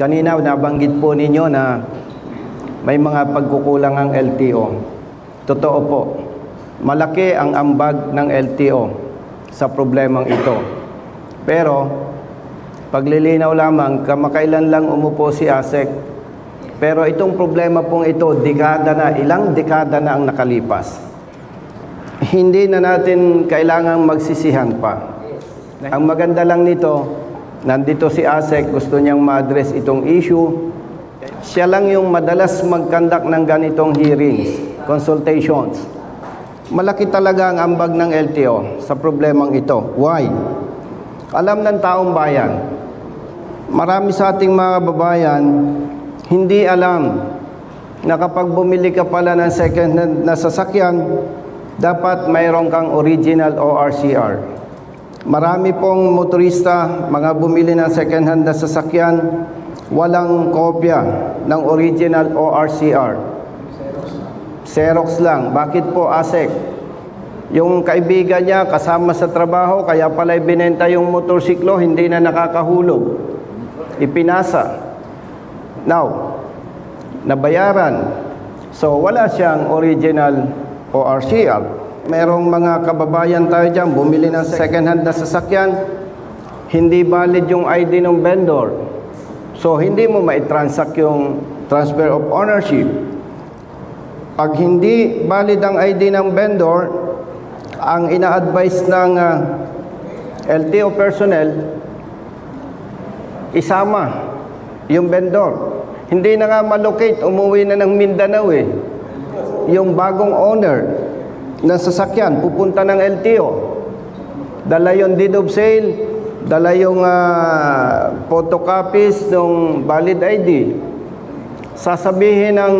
Kanina nabanggit po ninyo na may mga pagkukulang ang LTO. Totoo po, malaki ang ambag ng LTO sa problemang ito. Pero, paglilinaw lamang, kamakailan lang umupo si ASEC. Pero itong problema pong ito, dekada na, ilang dekada na ang nakalipas. Hindi na natin kailangang magsisihan pa. Ang maganda lang nito, nandito si ASEC, gusto niyang ma-address itong issue. Siya lang yung madalas mag-conduct ng ganitong hearings, consultations. Malaki talaga ang ambag ng LTO sa problemang ito. Why? Alam ng taong bayan, marami sa ating mga babayan, hindi alam na kapag bumili ka pala ng second hand na sasakyan, dapat mayroon kang original ORCR. Marami pong motorista, mga bumili ng second hand na sasakyan, walang kopya ng original ORCR. Xerox lang. Bakit po ASEC? Yung kaibigan niya kasama sa trabaho, kaya pala ibinenta yung motorsiklo, hindi na nakakahulog. Ipinasa. Now, nabayaran. So, wala siyang original ORCR. Merong mga kababayan tayo dyan, bumili ng second hand na sasakyan, hindi valid yung ID ng vendor. So, hindi mo maitransact yung transfer of ownership. Pag hindi valid ang ID ng vendor, ang ina-advise ng ah, LTO personnel, isama yung vendor. Hindi na nga malocate, umuwi na ng Mindanao eh. Yung bagong owner ng sasakyan, pupunta ng LTO. Dala yung deed of sale, dala yung ah, photocopies ng valid ID. Sasabihin ng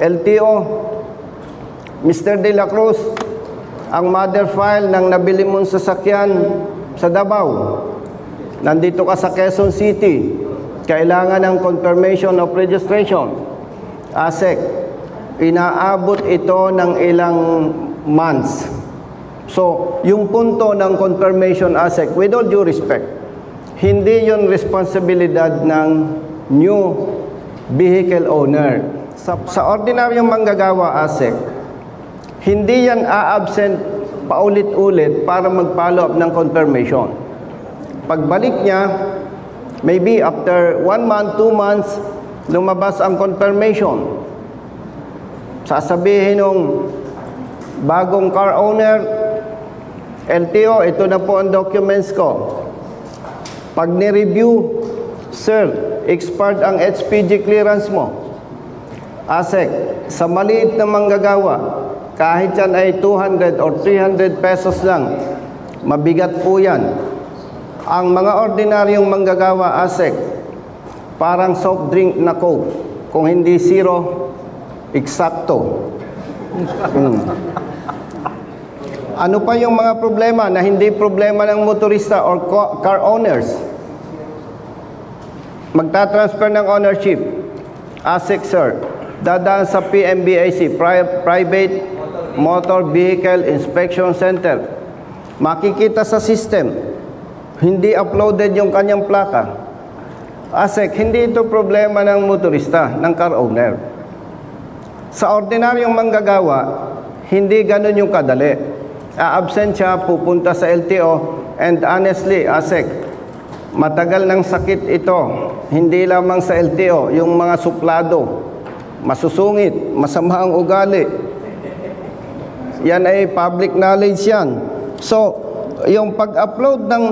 LTO, Mr. De La Cruz, ang mother file ng nabili mong sasakyan sa Davao. Nandito ka sa Quezon City. Kailangan ng confirmation of registration. ASEC. Inaabot ito ng ilang months. So, yung punto ng confirmation ASEC, with all due respect, hindi yon responsibilidad ng new vehicle owner. Sa, sa ordinaryong manggagawa ASEC, hindi yan a-absent paulit-ulit para mag-follow up ng confirmation. Pagbalik niya, maybe after one month, two months, lumabas ang confirmation. Sasabihin ng bagong car owner, LTO, ito na po ang documents ko. Pag ni-review, Sir, expired ang HPG clearance mo. ASEC, sa maliit na manggagawa, kahit yan ay 200 or 300 pesos lang, mabigat po yan. Ang mga ordinaryong manggagawa ASEC, parang soft drink na coke. Kung hindi zero, eksakto. Hmm. Ano pa yung mga problema na hindi problema ng motorista or car owners? Magta-transfer ng ownership. ASIC, sir. Dadaan sa PMBIC, Pri- Private Motor Vehicle Inspection Center. Makikita sa system, hindi uploaded yung kanyang plaka. ASEC, hindi ito problema ng motorista, ng car owner. Sa ordinaryong manggagawa, hindi ganun yung kadali. A-absent siya, pupunta sa LTO, and honestly, ASEC, matagal ng sakit ito. Hindi lamang sa LTO, yung mga suplado, masusungit, masama ang ugali. Yan ay public knowledge yan. So, yung pag-upload ng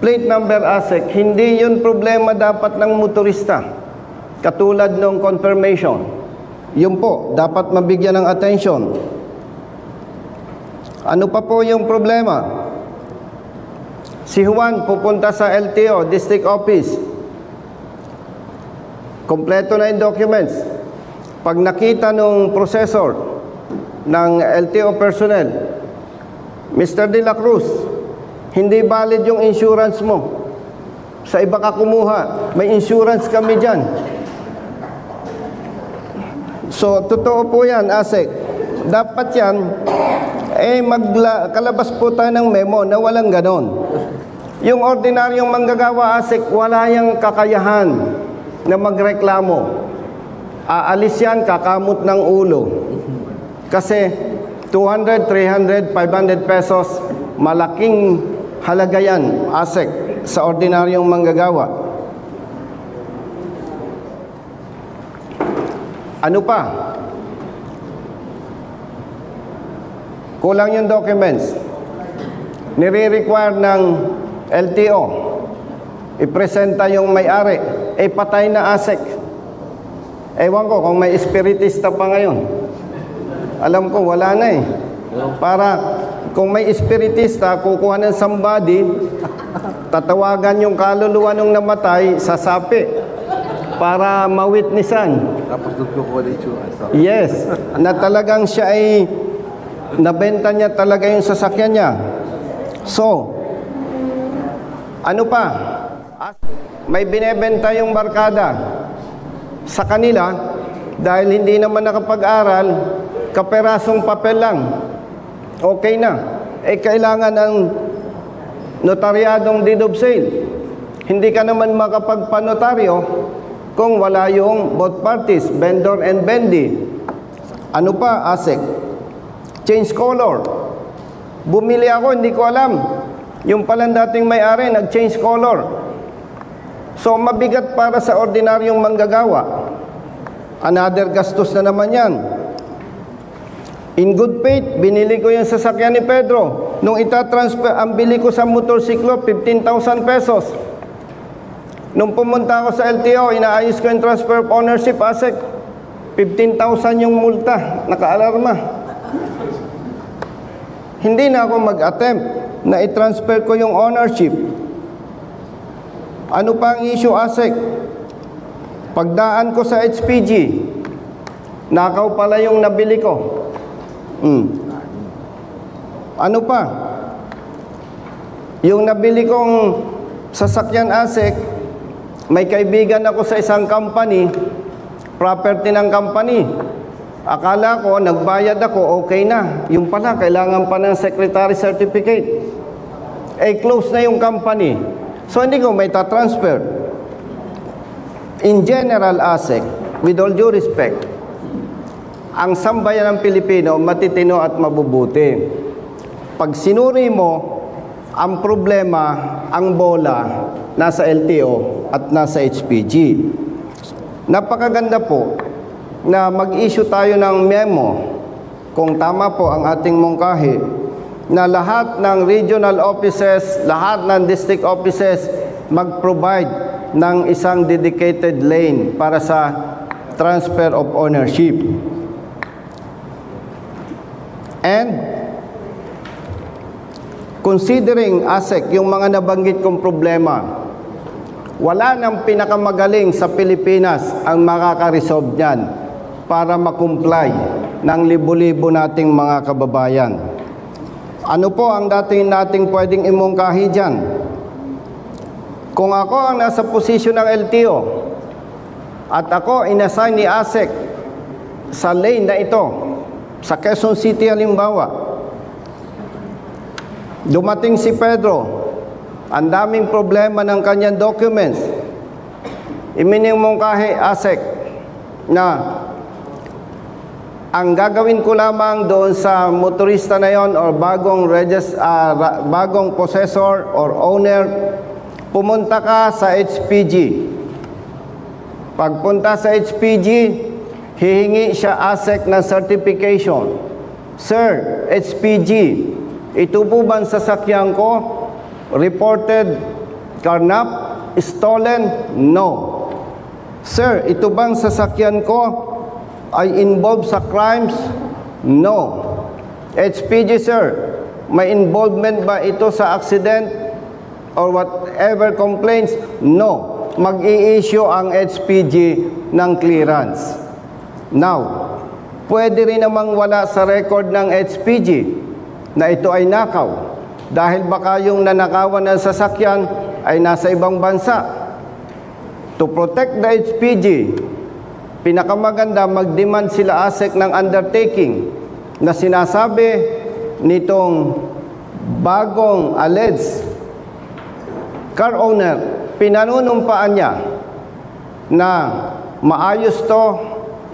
plate number ASEC, hindi yun problema dapat ng motorista. Katulad ng confirmation. Yun po, dapat mabigyan ng attention. Ano pa po yung problema? Si Juan pupunta sa LTO, District Office. Kompleto na yung documents. Pag nakita nung processor ng LTO personnel, Mr. De La Cruz, hindi valid yung insurance mo. Sa iba ka kumuha, may insurance kami dyan. So, totoo po yan, ASEC. Dapat yan, eh, magla, kalabas po tayo ng memo na walang ganon. Yung ordinaryong manggagawa asik, wala yung kakayahan na magreklamo. Aalis yan, kakamot ng ulo. Kasi 200, 300, 500 pesos, malaking halaga yan, asik, sa ordinaryong manggagawa. Ano pa? Kulang yung documents. Nire-require ng LTO. Ipresenta yung may-ari. Eh, patay na ASEC. Ewan ko kung may espiritista pa ngayon. Alam ko, wala na eh. Para kung may espiritista, kukuha ng somebody, tatawagan yung kaluluwa nung namatay sa sapi para mawitnessan. Tapos doon ko kuha dito. Yes, na talagang siya ay nabenta niya talaga yung sasakyan niya. So, ano pa? As- May binebenta yung barkada sa kanila dahil hindi naman nakapag-aral, kaperasong papel lang. Okay na. Eh, kailangan ng notaryadong deed of sale. Hindi ka naman makapagpanotaryo kung wala yung both parties, vendor and bendy. Ano pa, ASEC? Change color. Bumili ako, hindi ko alam. Yung palang dating may-ari, nag-change color. So, mabigat para sa ordinaryong manggagawa. Another gastos na naman yan. In good faith, binili ko yung sasakyan ni Pedro. Nung itatransfer, ang bili ko sa motorsiklo, 15,000 pesos. Nung pumunta ako sa LTO, inaayos ko yung transfer of ownership asset. 15,000 yung multa, nakaalarma. Hindi na ako mag-attempt na i-transfer ko yung ownership. Ano pa ang issue ASEC? Pagdaan ko sa HPG, nakaw pala yung nabili ko. Hmm. Ano pa? Yung nabili kong sasakyan ASEC, may kaibigan ako sa isang company, property ng company. Akala ko, nagbayad ako, okay na. Yung pala, kailangan pa ng secretary certificate. Eh, close na yung company. So, hindi ko may ta-transfer. In general, ASEC, with all due respect, ang sambayan ng Pilipino, matitino at mabubuti. Pag sinuri mo, ang problema, ang bola, nasa LTO at nasa HPG. Napakaganda po na mag-issue tayo ng memo, kung tama po ang ating mungkahi, na lahat ng regional offices, lahat ng district offices mag-provide ng isang dedicated lane para sa transfer of ownership. And considering ASEC yung mga nabanggit kong problema, wala nang pinakamagaling sa Pilipinas ang makaka-resolve niyan para makomply ng libo-libo nating mga kababayan. Ano po ang dating nating pwedeng imungkahi dyan? Kung ako ang nasa posisyon ng LTO at ako inassign ni ASEC sa lane na ito, sa Quezon City halimbawa, dumating si Pedro, ang daming problema ng kanyang documents, iminimungkahi ASEC na ang gagawin ko lamang doon sa motorista na yon or bagong regis, ra- bagong possessor or owner, pumunta ka sa HPG. Pagpunta sa HPG, hihingi siya ASEC ng certification. Sir, HPG, ito po bang sasakyan ko? Reported carnap? Stolen? No. Sir, ito bang sasakyan ko ay involved sa crimes? No. HPG sir, may involvement ba ito sa accident or whatever complaints? No. Mag-i-issue ang HPG ng clearance. Now, pwede rin namang wala sa record ng HPG na ito ay nakaw dahil baka yung nanakawan ng sasakyan ay nasa ibang bansa. To protect the HPG, pinakamaganda mag-demand sila ASEC ng undertaking na sinasabi nitong bagong alleged car owner, pinanunumpaan niya na maayos to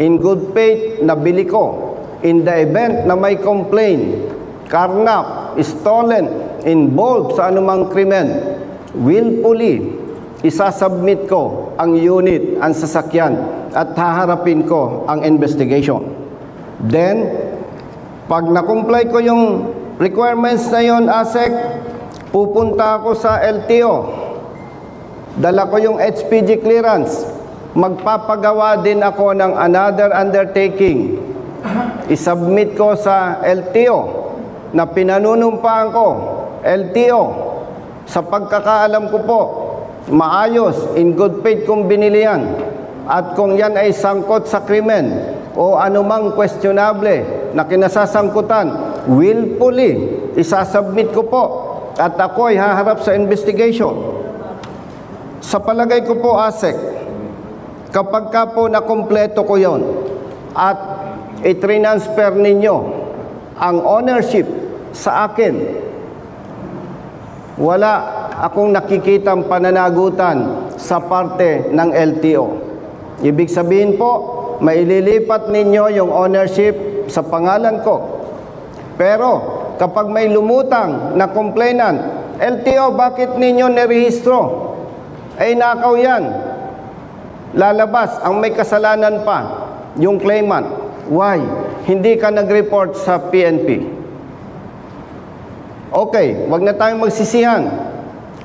in good faith na bili ko. In the event na may complaint, karnap, stolen, involved sa anumang krimen, willfully, isasubmit ko ang unit, ang sasakyan, at haharapin ko ang investigation. Then, pag na-comply ko yung requirements na yon ASEC, pupunta ako sa LTO. Dala ko yung HPG clearance. Magpapagawa din ako ng another undertaking. Isubmit ko sa LTO na pinanunumpaan ko. LTO, sa pagkakaalam ko po, maayos, in good faith kung binili yan. At kung yan ay sangkot sa krimen o anumang questionable na kinasasangkutan, willfully, isasubmit ko po at ako ay haharap sa investigation. Sa palagay ko po, ASEC, kapag ka po nakompleto ko yon at i-transfer ninyo ang ownership sa akin, wala akong nakikitang pananagutan sa parte ng LTO. Ibig sabihin po, maililipat ninyo yung ownership sa pangalan ko. Pero kapag may lumutang na complainant, LTO, bakit ninyo nirehistro? Ay nakaw yan. Lalabas ang may kasalanan pa, yung claimant. Why? Hindi ka nag-report sa PNP. Okay, wag na tayong magsisihan.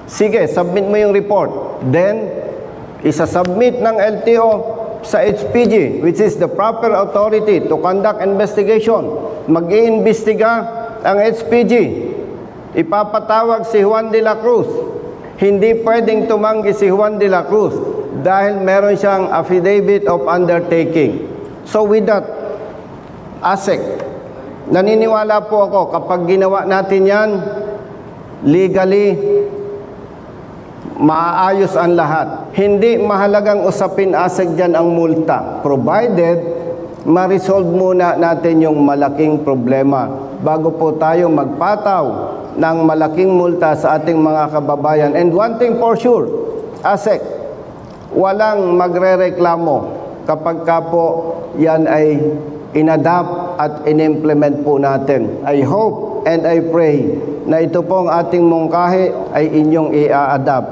Sige, submit mo yung report. Then, isa-submit ng LTO sa HPG, which is the proper authority to conduct investigation. Mag-iimbestiga ang HPG. Ipapatawag si Juan de la Cruz. Hindi pwedeng tumanggi si Juan de la Cruz dahil meron siyang affidavit of undertaking. So with that, ASEC, naniniwala po ako kapag ginawa natin yan, legally, maayos ang lahat. Hindi mahalagang usapin ASEC dyan ang multa, provided ma-resolve muna natin yung malaking problema bago po tayo magpataw ng malaking multa sa ating mga kababayan. And one thing for sure, ASEC, walang magrereklamo kapag ka po yan ay inadapt at inimplement po natin. I hope and I pray na ito pong ating mungkahi ay inyong i-adapt.